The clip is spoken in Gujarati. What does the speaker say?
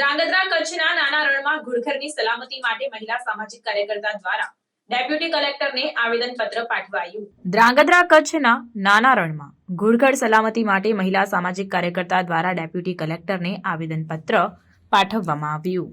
ધ્રાંગધ્રા કચ્છના નાના રણમાં ઘુડખરની સલામતી માટે મહિલા સામાજિક કાર્યકર્તા દ્વારા ડેપ્યુટી કલેક્ટરને આવેદનપત્ર પાઠવાયું. ધ્રાંગધ્રા કચ્છના નાના રણમાં ઘુડખર સલામતી માટે મહિલા સામાજિક કાર્યકર્તા દ્વારા ડેપ્યુટી કલેક્ટરને આવેદનપત્ર પાઠવવામાં આવ્યું.